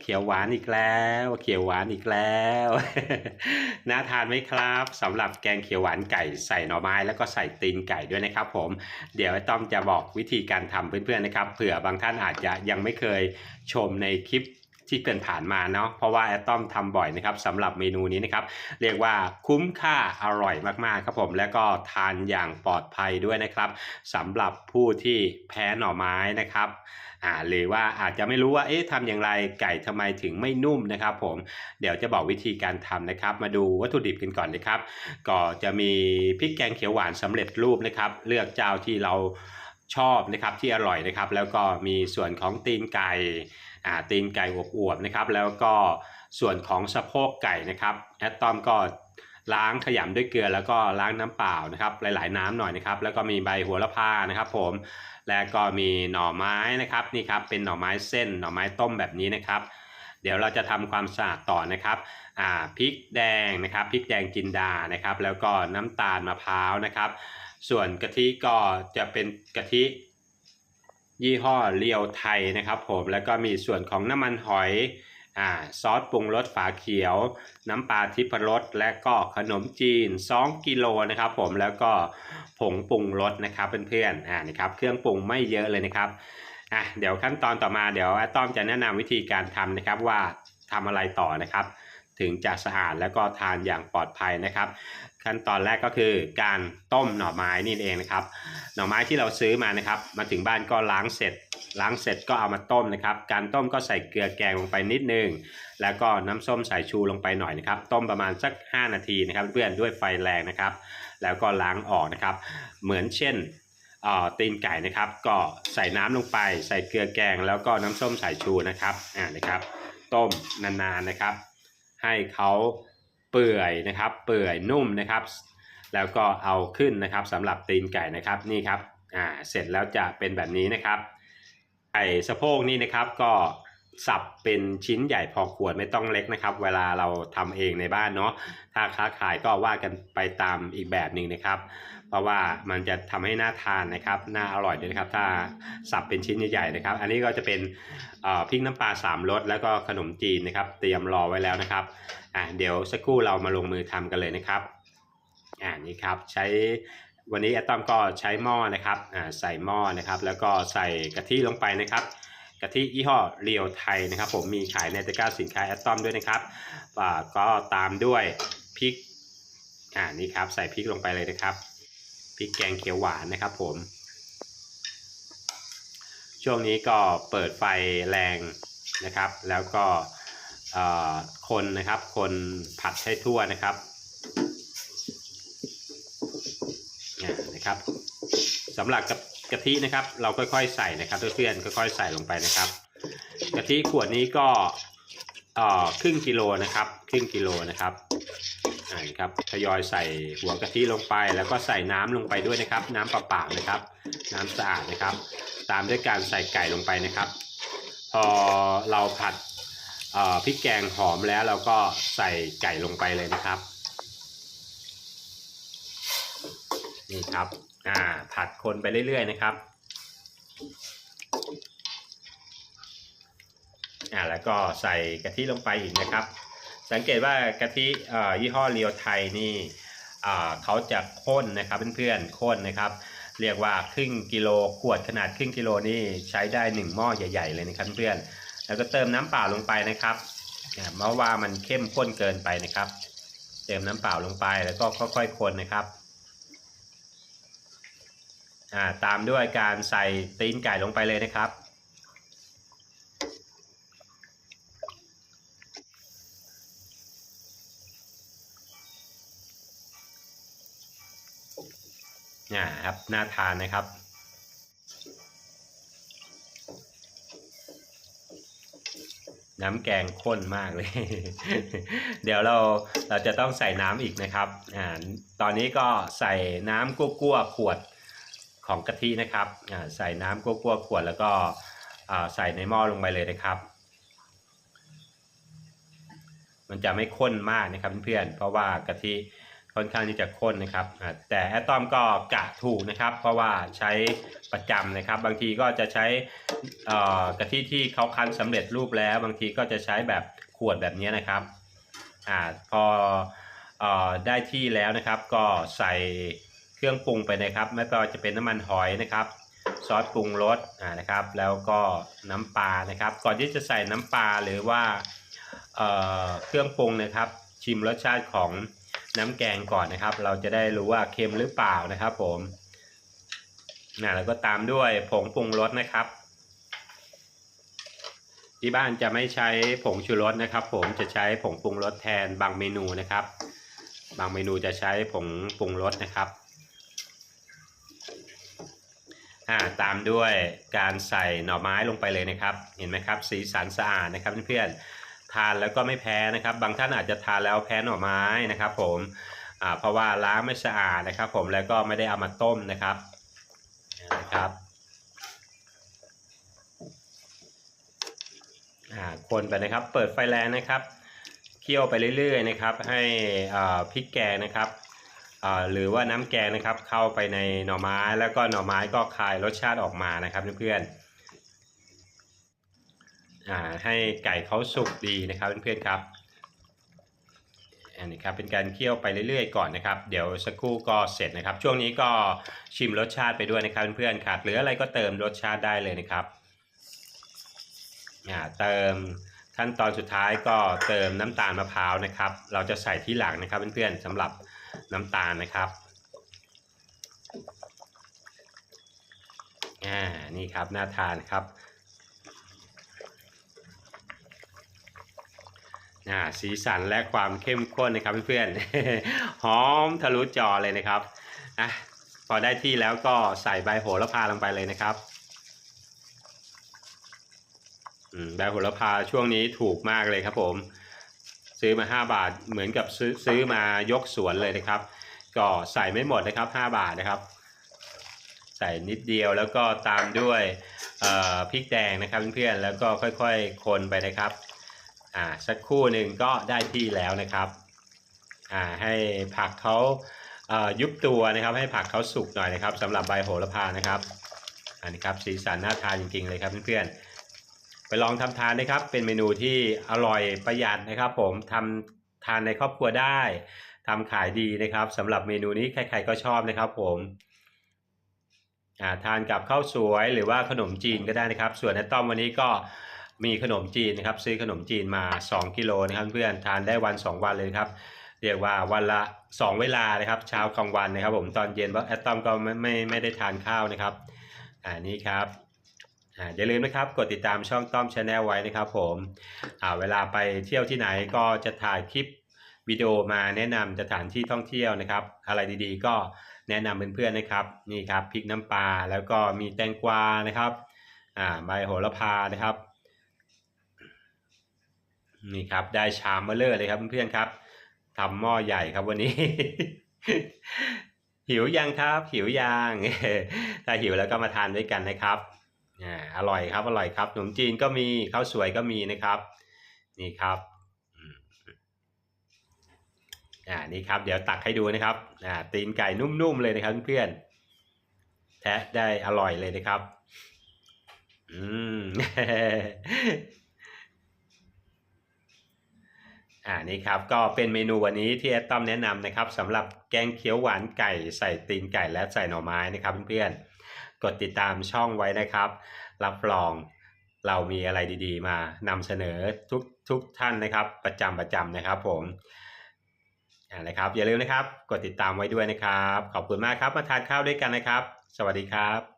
เขียวหวานอีกแล้ว เขียวหวานอีกแล้วน่าทานไหมครับสำหรับแกงเขียวหวานไก่ใส่หน่อไม้แล้วก็ใส่ตีนไก่ด้วยนะครับ ผมเดี๋ยวต้อมจะบอกวิธีการทำเพื่อนๆนะครับเผื่อบางท่านอาจจะยังไม่เคยชมในคลิป ที่เกินผ่านมาเนาะเพราะว่าแอตตอมทำบ่อยนะครับสำหรับเมนูนี้นะครับ เรียกว่าคุ้มค่าอร่อยมากๆครับผม แล้วก็ทานอย่างปลอดภัยด้วยนะครับสำหรับผู้ที่แพ้หน่อไม้นะครับอ่าหรือว่าอาจจะไม่รู้ว่าเอ๊ะทำอย่างไรไก่ทำไมถึงไม่นุ่มนะครับ ผมเดี๋ยวจะบอกวิธีการทำนะครับ มาดูวัตถุดิบกันก่อนเลยครับ ก็จะมีพริกแกงเขียวหวานสำเร็จรูปนะครับ เลือกเจ้าที่เราชอบนะครับที่อร่อยนะครับ แล้วก็มีส่วนของตีนไก่ ตีนไก่อวบๆนะครับแล้วก็ส่วนของสะโพกไก่นะครับแอตตอมก็ล้างขยำด้วยเกลือแล้วก็ล้างน้ำเปล่านะครับหลายๆ น้ำหน่อยนะครับแล้วก็มีใบหัวละพานะครับผมแล้วก็มีหน่อไม้นะครับนี่ครับเป็นหน่อไม้เส้นหน่อไม้ต้มแบบนี้นะครับ เดี๋ยวเราจะทำความสะอาดต่อนะครับอ่าพริกแดงนะครับพริกแดงจินดานะครับแล้วก็น้ำตาลมะพร้าวนะครับ ส่วนกะทิก็จะเป็นกะทิ ยี่ห้อเรียวไทยนะครับผมแล้วก็มีส่วนของน้ำมันหอยอ่าซอสปรุงรสฝาเขียว น้ำปลาทิพรสและก็ขนมจีน 2 กิโลนะครับผมแล้วก็ผงปรุงรสนะครับเพื่อนๆอ่านี่ครับเครื่องปรุงไม่เยอะเลยนะครับอะเดี๋ยวขั้นตอนต่อมาเดี๋ยวอาต้อมจะแนะนำวิธีการทำนะครับว่าทำอะไรต่อนะครับ ถึงจะสะอาดแล้วก็ทานอย่างปลอดภัยนะครับ ขั้นตอนแรกก็คือการต้มหน่อไม้นี่เองนะครับ หน่อไม้ที่เราซื้อมานะครับ มาถึงบ้านก็ล้างเสร็จ ล้างเสร็จก็เอามาต้มนะครับ การต้มก็ใส่เกลือแกงลงไปนิดนึง แล้วก็น้ำส้มสายชูลงไปหน่อยนะครับ ต้มประมาณสัก 5 นาทีนะครับ เพื่อนด้วยไฟแรงนะครับ แล้วก็ล้างออกนะครับ เหมือนเช่นตีนไก่นะครับ ก็ใส่น้ำลงไป ใส่เกลือแกง แล้วก็น้ำส้มสายชูนะครับ อ่านะครับ ต้มนานๆนะครับ ให้เขา เปื่อยนะครับ เปื่อยนุ่มนะครับ แล้วก็เอาขึ้นนะครับสำหรับตีนไก่นะครับนี่ครับอ่าเสร็จแล้วจะเป็นแบบนี้นะครับไก่สะโพกนี่นะครับก็ สับเป็นชิ้นใหญ่พอควรไม่ต้องเล็กนะครับ เวลาเราทำเองในบ้านเนาะถ้าค้าขายก็ว่ากันไปตามอีกแบบหนึ่งนะครับ เพราะว่ามันจะทำให้น่าทานนะครับน่าอร่อยด้วยนะครับ ถ้าสับเป็นชิ้นใหญ่ๆนะครับ อันนี้ก็จะเป็นเอ่อพริกน้ำปลาสามรสแล้วก็ขนมจีนนะครับ เตรียมรอไว้แล้วนะครับอะเดี๋ยวสักครู่เรามาลงมือทำกันเลยนะครับอ่านี่ครับใช้วันนี้แอตตอมก็ใช้หม้อนะครับอ่าใส่หม้อนะครับ แล้วก็ใส่กะทิลงไปนะครับ กะทิยี่ห้อเรียวไทยนะครับ ผมมีขายในตะกร้าสินค้าแอตตอมด้วยนะครับก็ตามด้วยพริกอ่านี่ครับ ใส่พริกลงไปเลยนะครับพริกแกงเขียวหวานนะครับ ผม ช่วงนี้ก็เปิดไฟแรงนะครับ แล้วก็เอ่อคนนะครับ คนผัดให้ทั่วนะครับอ่านะครับสำหรับกะ กะทินะครับ เราค่อยๆใส่นะครับเพื่อนๆค่อยๆใส่ลงไปนะครับกะทิขวดนี้ก็อ่อครึ่งกิโลนะครับครึ่งกิโลนะครับอ่าครับทยอยใส่หัวกะทิลงไป แล้วก็ใส่น้ำลงไปด้วยนะครับ น้ำเปล่าๆนะครับ น้ำสะอาดนะครับ ตามด้วยการใส่ไก่ลงไปนะครับ พอเราผัดอ่อพริกแกงหอมแล้วเราก็ใส่ไก่ลงไปเลยนะครับนี่ครับ อ่า ผัดคนไปเรื่อยๆนะครับ อ่าแล้วก็ใส่กะทิลงไปอีกนะครับ สังเกตว่ากะทิเอ่อยี่ห้อเรียวไทยนี่อ่าเขาจะข้นนะครับเพื่อนๆข้นนะครับ เรียกว่าครึ่งกิโลขวดขนาดครึ่งกิโลนี่ใช้ได้หนึ่งหม้อใหญ่ ๆ เลยนะครับเพื่อนๆแล้วก็เติมน้ำเปล่าลงไปนะครับอ่าเพราะว่ามันเข้มข้นเกินไปนะครับ เติมน้ำเปล่าลงไปแล้วก็ค่อยๆคนนะครับ อ่าตามด้วยการใส่ตีนไก่ลงไปเลยนะครับอ่ครับน่าทานนะครับ น้ำแกงข้นมากเลย เดี๋ยวเราเราจะต้องใส่น้ำอีกนะครับอ่าตอนนี้ก็ใส่น้ำกั้วๆขวด ของกะทินะครับใส่น้ำกั้วๆขวดแล้วก็ใส่ในหม้อลงไปเลยนะครับ มันจะไม่ข้นมากนะครับเพื่อนๆเพราะว่ากะทิค่อนข้างที่จะข้นนะครับแต่แอตตอมก็กะถูกนะครับ เพราะว่าใช้ประจำนะครับ บางทีก็จะใช้กะทิที่เขาคั้นสำเร็จรูปแล้ว บางทีก็จะใช้แบบขวดแบบนี้นะครับอพออได้ที่แล้วนะครับก็ใส่ เครื่องปรุงไปนะครับไม่ว่าจะเป็นน้ำมันหอยนะครับซอสปรุงรสอ่านะครับ แล้วก็น้ำปลานะครับ ก่อนที่จะใส่น้ำปลาหรือว่าเอ่อเครื่องปรุงนะครับ ชิมรสชาติของน้ำแกงก่อนนะครับ เราจะได้รู้ว่าเค็มหรือเปล่านะครับ ผมนะแล้วก็ตามด้วยผงปรุงรสนะครับ ที่บ้านจะไม่ใช้ผงชูรสนะครับ ผมจะใช้ผงปรุงรสแทนบางเมนูนะครับ บางเมนูจะใช้ผงปรุงรสนะครับ อ่าตามด้วยการใส่หน่อไม้ลงไปเลยนะครับ เห็นไหมครับ สีสันสะอาดนะครับเพื่อนๆทานแล้วก็ไม่แพ้นะครับ บางท่านอาจจะทานแล้วแพ้หน่อไม้นะครับ ผมอ่าเพราะว่าล้างไม่สะอาดนะครับ ผมแล้วก็ไม่ได้เอามาต้มนะครับนะครับอ่าคนไปนะครับ เปิดไฟแรงนะครับเคี่ยวไปเรื่อยๆนะครับ ให้พริกแกงนะครับ หรือว่าน้ำแกงนะครับเข้าไปในหน่อไม้แล้วก็หน่อไม้ก็คายรสชาติออกมานะครับเพื่อนๆให้ไก่เขาสุกดีนะครับเพื่อนๆครับอันนี้ครับเป็นการเคี่ยวไปเรื่อยๆก่อนนะครับ เดี๋ยวสักครู่ก็เสร็จนะครับ ช่วงนี้ก็ชิมรสชาติไปด้วยนะครับเพื่อนๆขาดเหลืออะไรก็เติมรสชาติได้เลยนะครับเติมขั้นตอนสุดท้ายก็เติมน้ำตาลมะพร้าวนะครับ เราจะใส่ที่หลังนะครับเพื่อนๆสำหรับ น้ำตาลนะครับอ่านี่ครับน่าทานครับอ่าสีสันและความเข้มข้นนะครับเพื่อนๆ หอมทะลุจอเลยนะครับอะพอได้ที่แล้วก็ใส่ใบโหระพาลงไปเลยนะครับอืมใบโหระพาช่วงนี้ถูกมากเลยครับผม ซื้อมา 5 บาท เหมือนกับซื้อซื้อมายกสวนเลยนะครับ ก็ใส่ไม่หมดนะครับ 5 บาทนะครับ ใส่นิดเดียวแล้วก็ตามด้วยพริกแดงนะครับเพื่อนๆแล้วก็ค่อยๆคนไปนะครับอ่าสักครู่หนึ่งก็ได้ที่แล้วนะครับอ่าให้ผักเขาเอ่อยุบตัวนะครับ ให้ผักเขาสุกหน่อยนะครับสำหรับใบโหระพานะครับอันนี้ครับสีสันน่าทานจริงๆเลยครับเพื่อนๆ ไปลองทำทานนะครับ เป็นเมนูที่อร่อยประหยัดนะครับ ผมทำทานในครอบครัวได้ทำขายดีนะครับสำหรับเมนูนี้ใครๆก็ชอบนะครับ ผมอ่าทานกับข้าวสวยหรือว่าขนมจีนก็ได้นะครับ ส่วนในต้อมวันนี้ก็มีขนมจีนนะครับ ซื้อขนมจีนมา 2 กิโลนะครับเพื่อนทานได้วัน 2 วันเลยครับเรียกว่าวันละ 2 เวลานะครับ เช้ากลางวันนะครับ ผมตอนเย็นเพราะแอตตอมก็ไม่ไม่ได้ทานข้าวนะครับอ่านี่ครับ อย่าลืมนะครับกดติดตามช่องต้อมชาแนลไว้นะครับผมเวลาไปเที่ยวที่ไหนก็จะถ่ายคลิปวิดีโอมาแนะนำสถานที่ท่องเที่ยวนะครับ อะไรดีๆ ก็แนะนำเพื่อนๆนะครับนี่ครับพริกน้ำปลาแล้วก็มีแตงกวานะครับอ่าใบโหระพานะครับนี่ครับได้ชามเบลเลอร์เลยครับเพื่อนๆครับทำหม้อใหญ่ครับวันนี้ หิวยังครับ หิวยังถ้าหิวแล้วก็มาทานด้วยกันนะครับ อ่าอร่อยครับ อร่อยครับขนมจีนก็มีข้าวสวยก็มีนะครับ นี่ครับอ่านี่ครับ เดี๋ยวตักให้ดูนะครับอ่าตีนไก่นุ่มๆเลยนะครับเพื่อนแทะได้อร่อยเลยนะครับ อืมอ่านี่ครับก็เป็นเมนูวันนี้ที่แอดต้อมแนะนำนะครับสำหรับแกงเขียวหวานไก่ใส่ตีนไก่และใส่หน่อไม้นะครับเพื่อนๆ ดติดตามช่องไว้นะครับ รับรองเรามีอะไรดีๆ มานำเสนอทุกทุกท่านนะครับ ประจำประจำนะครับ ผมอ่านะครับอย่าลืมนะครับ กดติดตามไว้ด้วยนะครับ ขอบคุณมากครับมาทานข้าวด้วยกันนะครับ สวัสดีครับ